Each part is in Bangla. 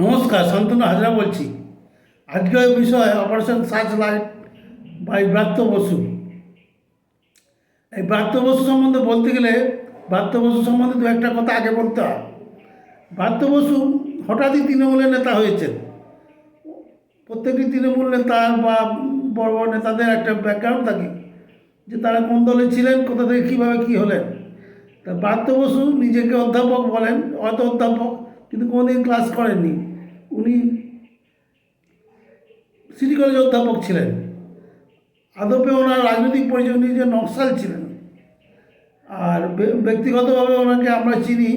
নমস্কার, শান্তনু হাজরা বলছি। আজকের বিষয় operation search light by Bratya Basu. এই ব্রাত্য বসু সম্বন্ধে বলতে গেলে, ব্রাত্য বসু সম্বন্ধে দু একটা কথা আগে বলতে হয়। ব্রাত্য বসু হঠাৎই তৃণমূলের নেতা হয়েছেন। প্রত্যেকটি তৃণমূল নেতা বা বড় বড় নেতাদের একটা ব্যাকগ্রাউন্ড থাকে, যে তারা কোন দলে ছিলেন, কোথা থেকে কীভাবে কী হলেন। তা ব্রাত্য বসু নিজেকে অধ্যাপক বলেন হয়তো অধ্যাপক। কিন্তু কোনোদিন ক্লাস করেননি। উনি সিটি কলেজে অধ্যাপক ছিলেন। আদপে ওনার রাজনৈতিক পরিচয় উনি যে নকশাল ছিলেন। আর ব্যক্তিগতভাবে ওনাকে আমরা চিনি,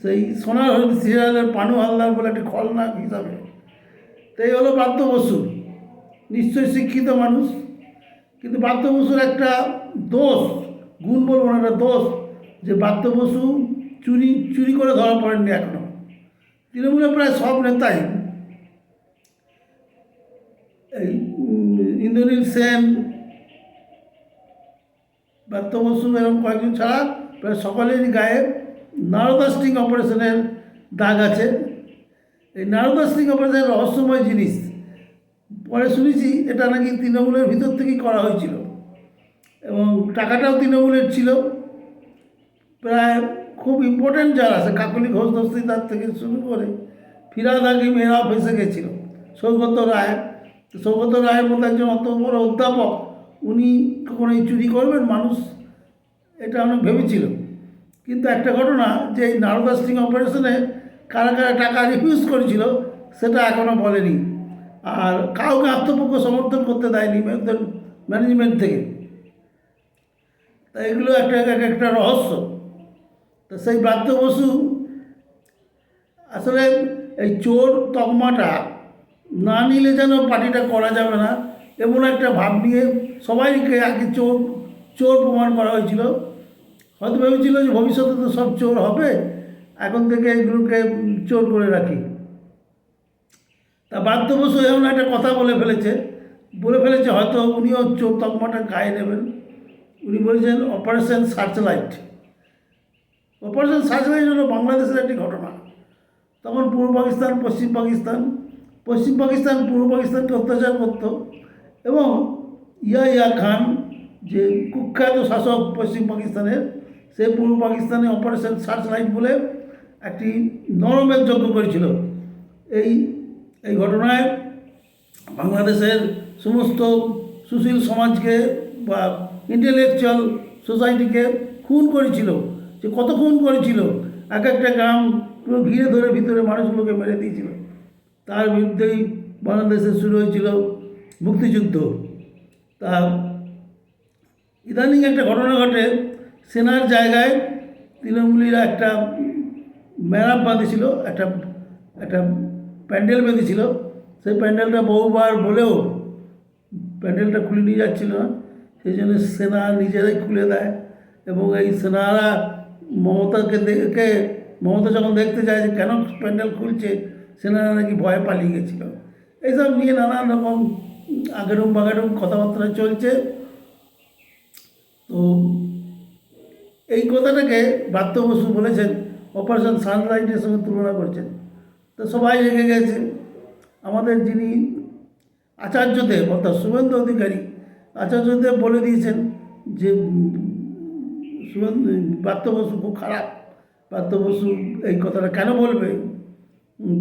সেই সোনার হরিণ সিরিয়ালের পানু হালদার বলে একটি খলনায়ক হিসাবে। তো এই হলো ব্রাত্য বসু। নিশ্চয়ই শিক্ষিত মানুষ, কিন্তু ব্রাত্য বসুর একটা দোষ গুণ বলব একটা দোষ, যে ব্রাত্য বসু চুরি চুরি করে ধরা পড়েননি এখনও। তৃণমূলের প্রায় সব নেতাই ইন্দ্রনীল সেন ব্রাত্য বসু এরকম কয়েকজন ছাড়া প্রায় সকলেরই গায়ে নারদা স্টিং অপারেশনের দাগ আছে। এই নারদা স্টিং অপারেশন রহস্যময় জিনিস, পরে শুনেছি এটা নাকি তৃণমূলের ভিতর থেকেই করা হয়েছিল এবং টাকাটাও তৃণমূলের ছিল। প্রায় খুব ইম্পর্ট্যান্ট যারা আছে, কাকলি ঘোষ দস্তিদার থেকে শুরু করে ফিরাদ হাকিম এরাও ফেসে গেছিল। সৌগত রায়, সৌগত রায়ের মতো একজন অত বড় অধ্যাপক, উনি কখনো চুরি করবেন? মানুষ এটা অনেক ভেবেছিল কিন্তু একটা ঘটনা, যে এই নারদা স্টিং অপারেশনে কারা কারা টাকা রিফিউজ করেছিল, সেটা এখনও বলেনি। আর কাউকে আত্মপক্ষ সমর্থন করতে দেয়নি ম্যানেজমেন্ট থেকে। তা এগুলো একটা এক একটা রহস্য। তো সেই ব্রাত্য বসু, আসলে এই চোর তকমাটা না নিলে যেন পার্টিটা করা যাবে না, এমন একটা ভাব নিয়ে সবাইকে আগে চোর চোর প্রমাণ করা হয়েছিল। হয়তো ভেবেছিল যে ভবিষ্যতে তো সব চোর হবে, এখন থেকে এগুলোকে চোর করে রাখি। তা বাধ্য বসু এমন একটা কথা বলে ফেলেছে বলে ফেলেছে হয়তো উনিও চোর তকমাটা গায়ে নেবেন। উনি বলেছেন operation search light operation search light হলো বাংলাদেশের একটি ঘটনা তখন পূর্ব পাকিস্তান পশ্চিম পাকিস্তান পশ্চিম পাকিস্তান পূর্ব পাকিস্তানকে অত্যাচার করত এবং ইয়া ইয়া খান যে কুখ্যাত শাসক পশ্চিম পাকিস্তানের সে পূর্ব পাকিস্তানে অপারেশন সার্চ লাইট বলে একটি নরমের যজ্ঞ করেছিল। এই এই ঘটনায় বাংলাদেশের সমস্ত সুশীল সমাজকে বা ইন্টেলেকচুয়াল সোসাইটিকে খুন করেছিল। যে কত খুন করেছিল? এক একটা গ্রাম পুরো ঘিরে ধরে ভিতরে মানুষগুলোকে মেরে দিয়েছিল। তার বিরুদ্ধেই বাংলাদেশে শুরু হয়েছিল মুক্তিযুদ্ধ। তা ইদানিং একটা ঘটনা ঘটে, সেনার জায়গায় তৃণমূলীরা একটা ম্যারাপ বাঁধেছিল, একটা একটা প্যান্ডেল বেঁধেছিল। সেই প্যান্ডেলটা বহুবার বলেও প্যান্ডেলটা খুলে নিয়ে যাচ্ছিল না। সেই জন্য সেনা নিজেরাই খুলে দেয় এবং এই সেনারা মমতাকে দেখে মমতা যখন দেখতে যায় যে কেন প্যান্ডেল খুলছে সেনারা নাকি ভয়ে পালিয়ে গেছিল। এইসব নিয়ে নানান রকম আগেরম বাগারম কথাবার্তা চলছে। তো এই কথাটাকে ব্রাত্য বসু বলেছেন, অপারেশন সানলাইটের সঙ্গে তুলনা করছেন। তো সবাই রেগে গেছে। আমাদের যিনি আচার্যদেব, অর্থাৎ শুভেন্দু অধিকারী, আচার্যদেব বলে দিয়েছেন যে শুভেন্দু বসু খুব খারাপ। ব্রাত্য বসু এই কথাটা কেন বলবে?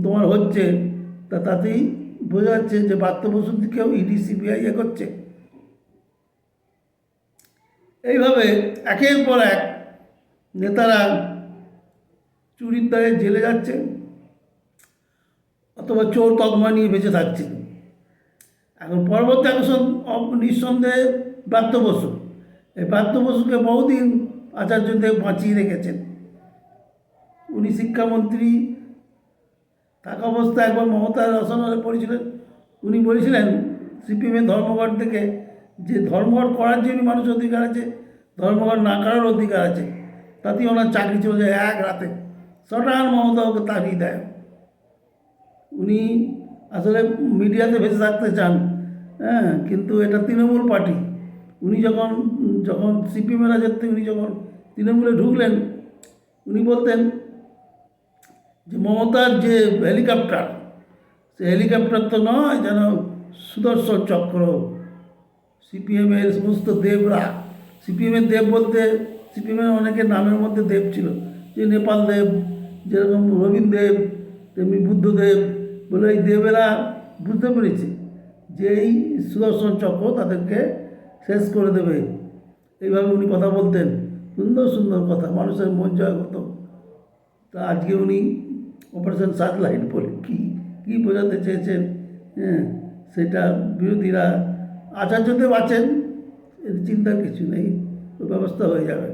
তোমার হচ্ছে, তা তাতেই বোঝা যাচ্ছে যে ব্রাত্য বসুর দিকেও ইডি, সিবিআই এগোচ্ছে এইভাবে একের পর এক নেতারা চুরির দায়ে জেলে যাচ্ছে, অথবা চোর তকমা নিয়ে বেঁচে থাকছে। এখন পরবর্তী আকর্ষণ নিঃসন্দেহে ব্রাত্য বসু এই ব্রাত্য বসুকে বহুদিন আচার্যদেব বাঁচিয়ে রেখেছেন। উনি শিক্ষামন্ত্রী, থাকা অবস্থায় একবার মমতার রসনালে পড়েছিলেন। উনি বলেছিলেন সিপিএমের ধর্মঘট থেকে যে ধর্মঘট করার জন্য মানুষ অধিকার আছে, ধর্মঘট না করার অধিকার আছে, তাতেই ওনার চাকরি চলে যায় এক রাতে। সটান মমতা ওকে তাড়িয়ে দেয়। উনি আসলে মিডিয়াতে ভেসে থাকতে চান হ্যাঁ কিন্তু এটা তৃণমূল পার্টি। উনি যখন যখন সিপিএমের রাজত্বে উনি যখন তৃণমূলে ঢুকলেন, উনি বলতেন যে মমতার যে হেলিকপ্টার, সে হেলিকপ্টার তো নয় যেন সুদর্শন চক্র। সিপিএমের সমস্ত দেবরা সিপিএমের দেব বলতে সিপিএমের অনেকের নামের মধ্যে দেব ছিল, যে নেপাল দেব, যেরকম রবীন দেব, তেমনি বুদ্ধদেব বলে এই দেবেরা বুঝতে পেরেছে যে এই সুদর্শন চক্র তাদেরকে শেষ করে দেবে। এইভাবে উনি কথা বলতেন। সুন্দর সুন্দর কথা। মানুষের মন জয় হতো তা আজকে উনি অপারেশন স্যাটেলাইট বলে। কী কী বোঝাতে চেয়েছেন? হ্যাঁ সেটা বিরোধীরা আচার্যদেব আছেন চিন্তার কিছু নেই। ব্যবস্থা হয়ে যাবে।